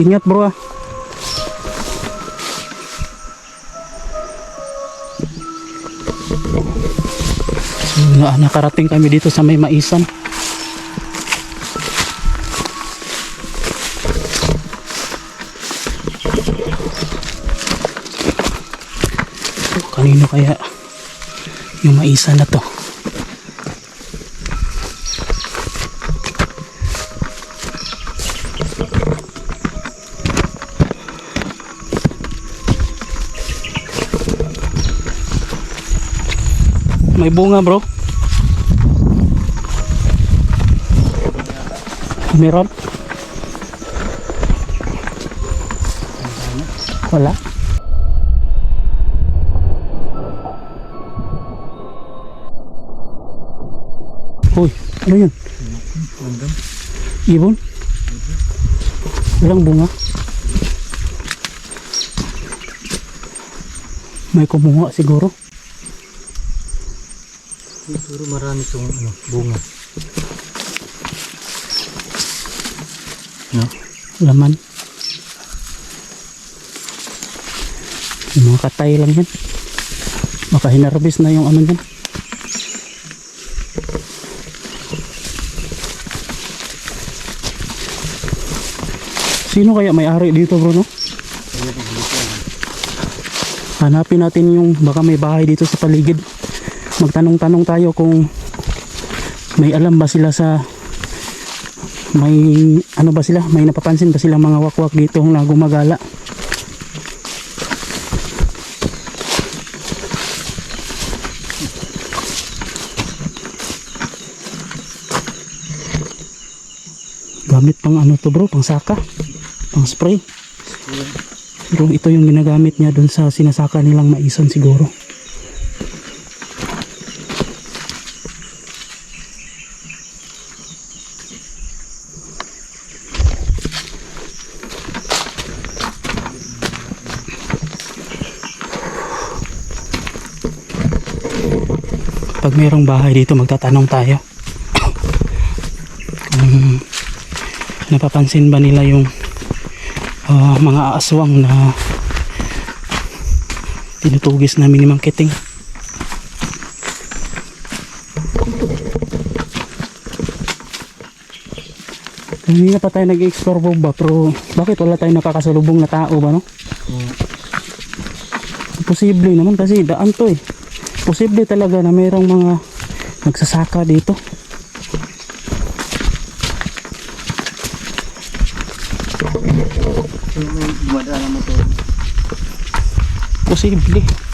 Ingat bro ah. Na- nakarating kami dito sa may maisan. Kanino kaya yung maisan na to? May bunga bro. Meron? Wala. Uy, ano yun? Ibon? Walang bunga. May kumuha siguro. Siguro marami itong ano, bunga. No? laman yung mga katay lang yan baka na yung ano dyan sino kaya may-ari dito bro no? hanapin natin yung baka may bahay dito sa paligid magtanong-tanong tayo kung may alam ba sila sa may ano ba sila? May napapansin ba silang mga wakwak dito na gumagala? Gamit pang ano to bro? Pang saka? Pang spray? Pero ito yung ginagamit niya dun sa sinasaka nilang maisan siguro pag mayroong bahay dito magtatanong tayo. Kung napapansin ba nila yung ah, mga aswang na tinutugis namin ni Mang Kiting? Kanina pa tayo nag-explore po ba? Pero bakit wala tayong nakakasalubong na tao ba no? Posible naman kasi daan to eh posible talaga na mayroong mga nagsasaka dito. Posible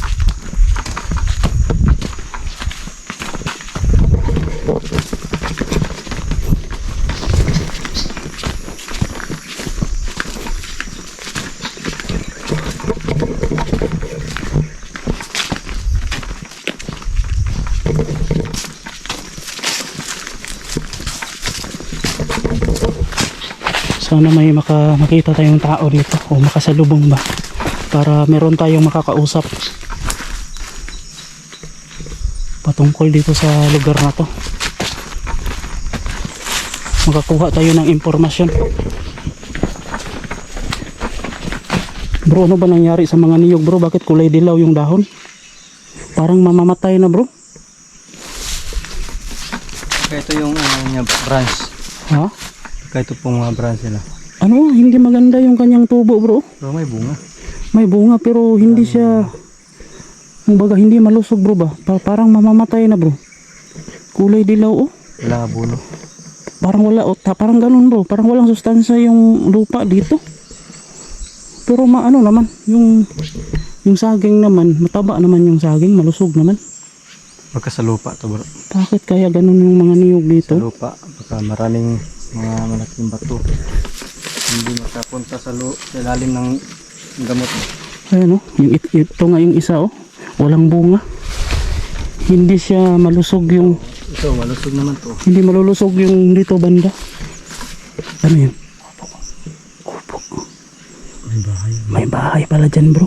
sana may maka, makita tayong tao dito o makasalubong ba para meron tayong makakausap patungkol dito sa lugar na to. Makakuha tayo ng impormasyon. Bro ano ba nangyari sa mga niyog bro? Bakit kulay dilaw yung dahon? Parang mamamatay na bro. Ito yung ano niya, branch. ha Kaya ito pong mga branch nila. ano hindi maganda yung kanyang tubo bro Pero may bunga. may bunga pero hindi siya kumbaga hindi malusog bro ba Pa- parang mamamatay na bro kulay dilaw oh Wala buno. parang wala oh, ta- parang ganun bro parang walang sustansya yung lupa dito pero maano naman yung yung saging naman mataba naman yung saging malusog naman Baka sa lupa to bro. bakit kaya ganun yung mga niyog Sa dito lupa. Baka maraming mga malaking bato. Hindi makapunta sa, lo sa ilalim ng gamot. Ayan oh, yung it- ito nga yung isa oh, walang bunga. Hindi siya malusog yung, Ito, malusog naman to. hindi malulusog yung dito banda. Ano yun? Kubo. May bahay. May bahay pala dyan bro.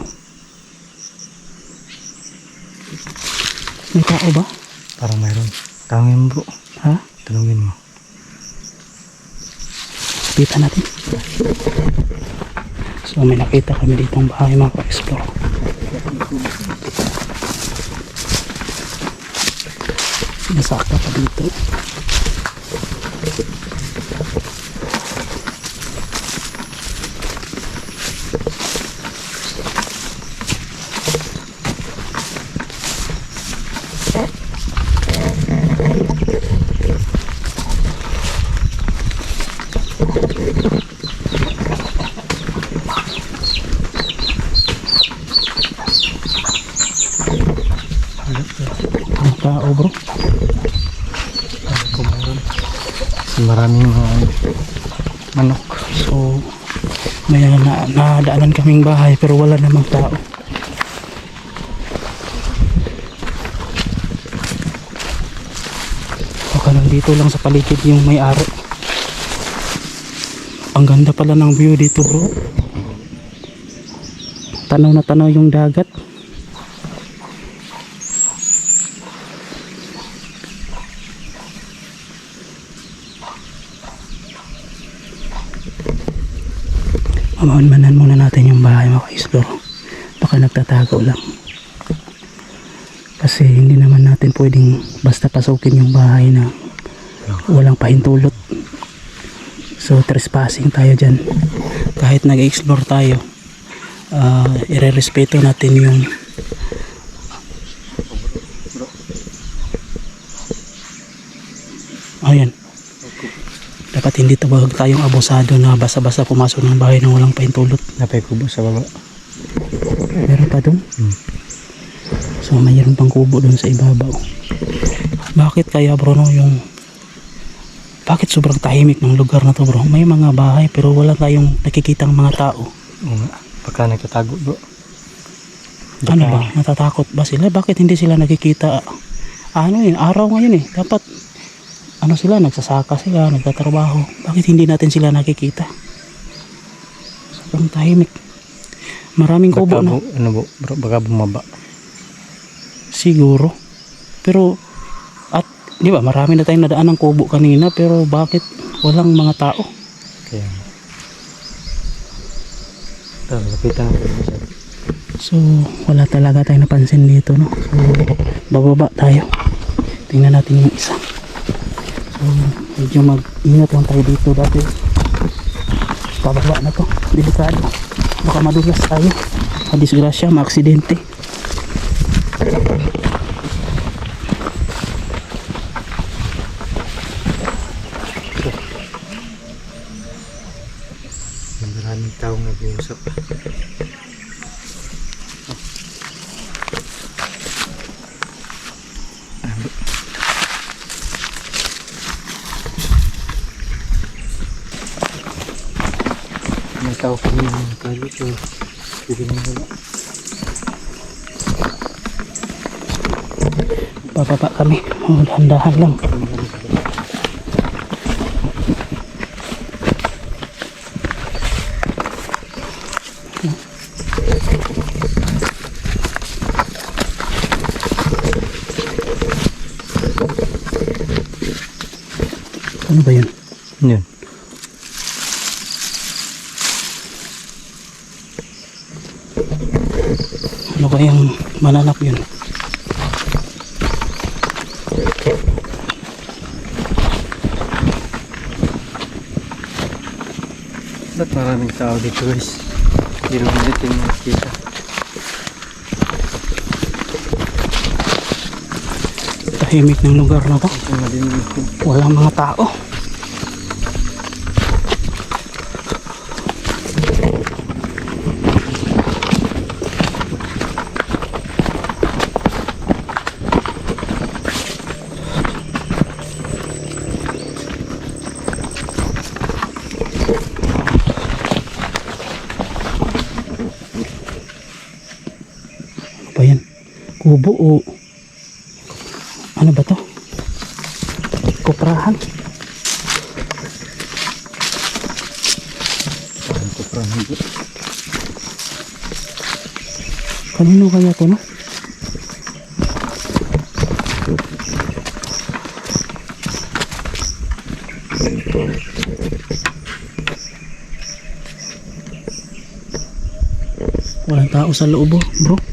May tao ba? Parang mayroon. Tanungin mo bro. Ha? Tanungin mo. Kita natin. So may nakita kami ditong bahay mga ka-explore. Sinasaka pa dito. Ang tao bro. So, maraming mga manok. So may na, nadaanan kaming bahay pero wala namang tao. Baka nandito lang sa paligid yung may-ari. Ang ganda pala ng view dito bro. Tanaw na tanaw yung dagat. Mamanmanan muna natin yung bahay mga ka-explore. Baka nagtatago lang. Kasi hindi naman natin pwedeng basta pasukin yung bahay na walang pahintulot. So trespassing tayo dyan. Kahit nag-explore tayo, uh, ire-respeto natin yung Ayan. Dapat hindi tawag tayong abusado na basa-basa pumasok ng bahay nang walang pahintulot. Napay kubo sa baba. Meron pa doon? Hmm. So mayroon pang kubo doon sa ibabaw. Bakit kaya bro no yung bakit sobrang tahimik ng lugar na to bro? May mga bahay pero wala tayong nakikitang mga tao. Oo nga. Pagka nagtatago bro. Ano ba? Natatakot ba sila? Bakit hindi sila nakikita? Ano yun? Araw ngayon eh. Dapat ano sila? Nagsasaka sila, nagtatrabaho. Bakit hindi natin sila nakikita? Sobrang tahimik. Maraming kubo Baka na. bu- ano bro, baka bumaba. Siguro. Pero, at, di ba, marami na tayong nadaan ng kubo kanina, pero bakit walang mga tao? Kaya. Tara, lapitan. So, wala talaga tayong napansin dito, no? So, bababa tayo. Tingnan natin yung isa. So, medyo mag-ingat lang tayo dito dati. Pababa na to. Delikado. Baka madulas tayo. Madisgrasya, maaksidente. Maraming taong nag-iusap. May tao kami ng tayo so pwede na wala. Bababa kami. Dahan-dahan lang. Ano ba yun? Yun. Kayang mananap yun? Ba't maraming tao dito guys? Hindi naman dito yung nakikita. Tahimik ng lugar na to. Walang mga tao. ubo o ano ba to? Kuprahan. Kuprahan ko kanino kaya to na walang tao sa loob oh, bro.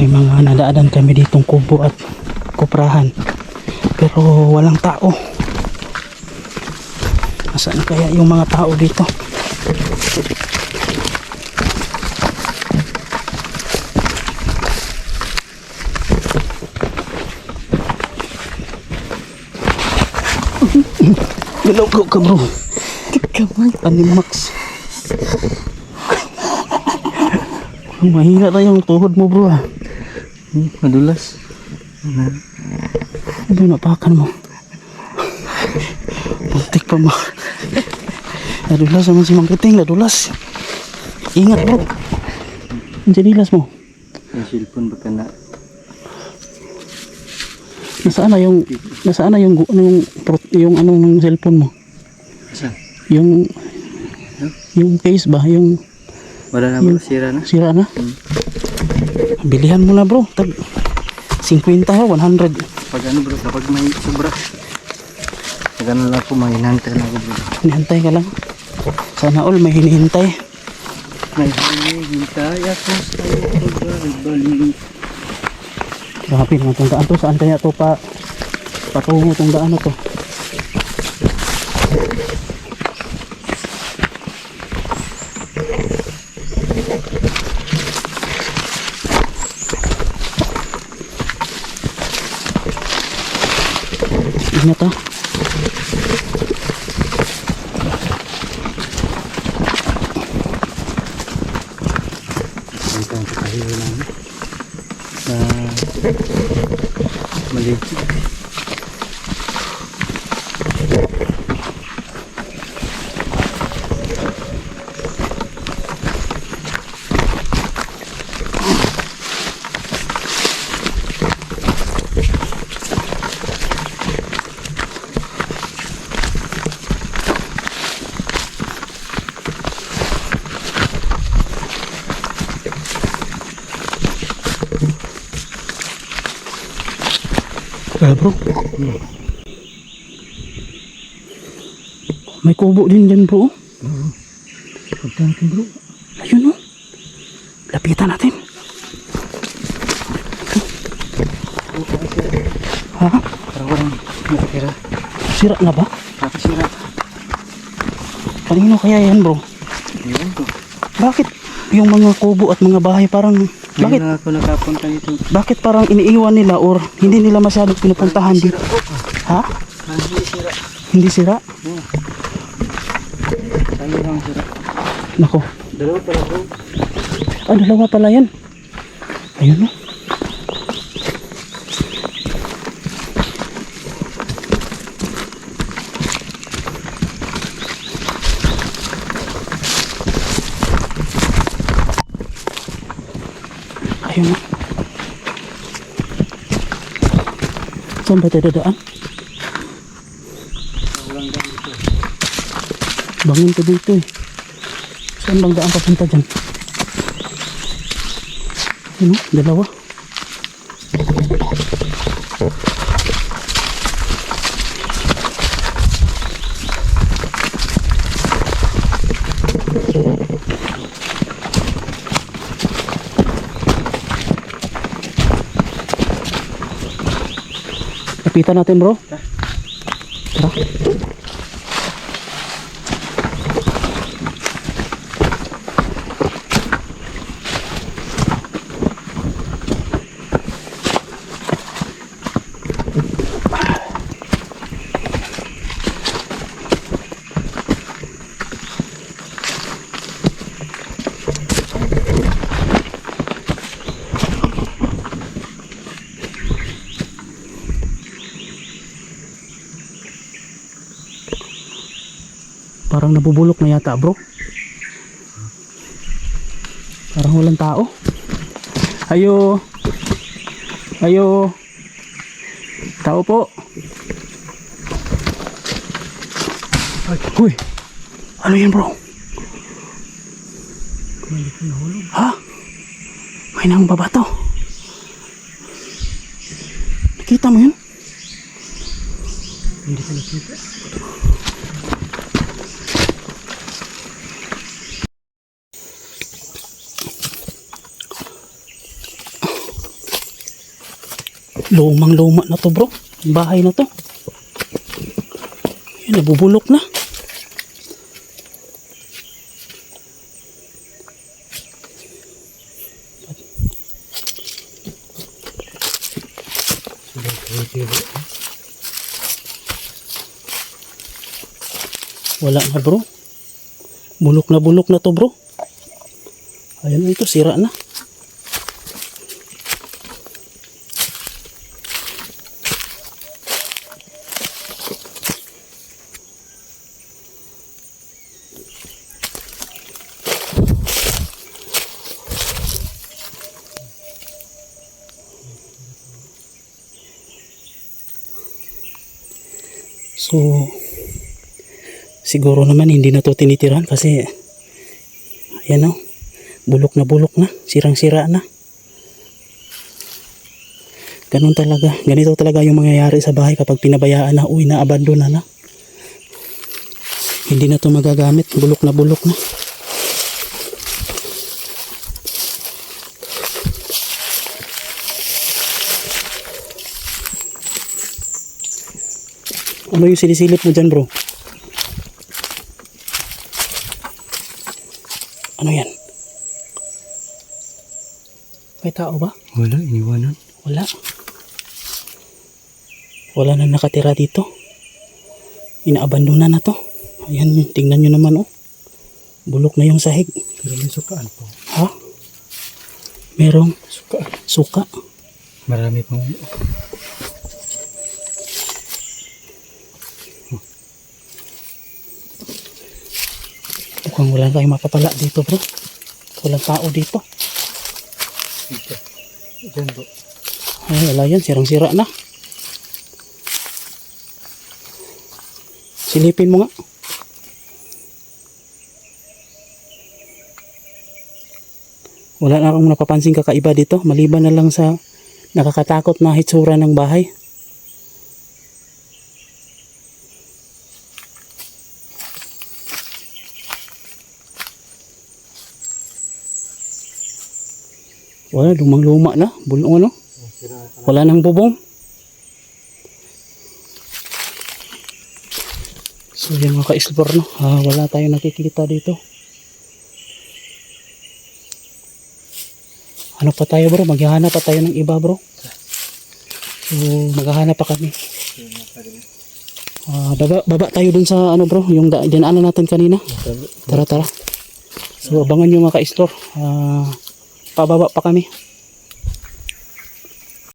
May mga nadaadan kami ditong kubo at kuprahan. Pero walang tao. Nasaan kaya yung mga tao dito? Galaw ka bro. Kamay. Animax. Mahina na yung tuhod mo bro ah. Hmm, madulas. Ano? Ano napakan mo? Puntik pa mo. Nadulas naman si Mang Kiting, nadulas. Ingat bro. Ang janilas mo. Yung cellphone baka na. Nasaan na yung nasaan na yung yung yung ano ng cellphone mo? Saan? Yung yung case ba? Yung Wala na ba? Sira na? sira na? Bilihan mo na bro. Tag 50 ha, 100. Pag ano bro, kapag may sobra. Pag ano lang po, mahinantay na ako bro. Hinihintay ka lang. Sana all may hinihintay. May hinihintay ako sa balik. Grabe naman itong daan to. Saan kaya to pa patungo itong daan na to? Ingat ah. Ito ang kahiyo namin. Sa maliit. Kaya bro. May kubo din dyan bro. Punta natin bro. Ayun oh. Lapitan natin. Ha? Parang walang nakatira. Sira na ba? Nakasira. Kanino kaya yan bro? Ko. Bakit yung mga kubo at mga bahay parang Bakit? na ako nakapunta dito. bakit parang iniiwan nila or hindi nila masyadong pinupuntahan dito? Ha? Hindi sira. Hindi sira? Oo. Sa'yo lang sira. Nako. Dalawa pala bro. Ah, dalawa pala yan. Ayun oh. Ayun oh. Saan ba tayo dadaan? Bangun ko dito eh. Saan bang daan papunta dyan? Ano? Dalawa. Lapitan natin bro. Tara. Parang nabubulok na yata bro. Parang walang tao. Ayo. Ayo. Tao po. Uy. Ano yun bro? Ha? May nang babato. Nakita mo yun? Hindi ko nakita. Lumang luma na to bro. Ang Bahay na to. Yan, nabubulok na. Wala na bro. Bulok na bulok na to bro. Ayan ito, sira na. So, siguro naman hindi na to tinitiran kasi, ayan o, bulok na bulok na, sirang-sira na. Ganun talaga, ganito talaga yung mangyayari sa bahay kapag pinabayaan na, uy, na-abandon na na. Hindi na to magagamit, bulok na bulok na. Ano yung sinisilip mo dyan bro? Ano yan? May tao ba? Wala, iniwanan. Wala. Wala na nakatira dito. Inaabandona na to. Ayan, tingnan nyo naman oh. Bulok na yung sahig. Pero may sukaan po. Ha? Merong Suka. suka. Marami pang... Mukhang wala tayong mapapala dito bro. Walang tao dito. Dito. Diyan po. Ay, wala yan. Sirang-sira na. Silipin mo nga. Wala na akong napapansin kakaiba dito. Maliban na lang sa nakakatakot na hitsura ng bahay. Wala, lumang-luma na. Bulong ano? Wala nang bubong. So yung mga ka-explore no, ah, wala tayong nakikita dito. Ano pa tayo bro? Maghahanap pa tayo ng iba bro. So maghahanap pa kami. Ah, baba, baba tayo dun sa ano bro, yung dinaanan natin kanina. Tara tara. So abangan nyo mga ka-explore. Ah, pababa pa kami.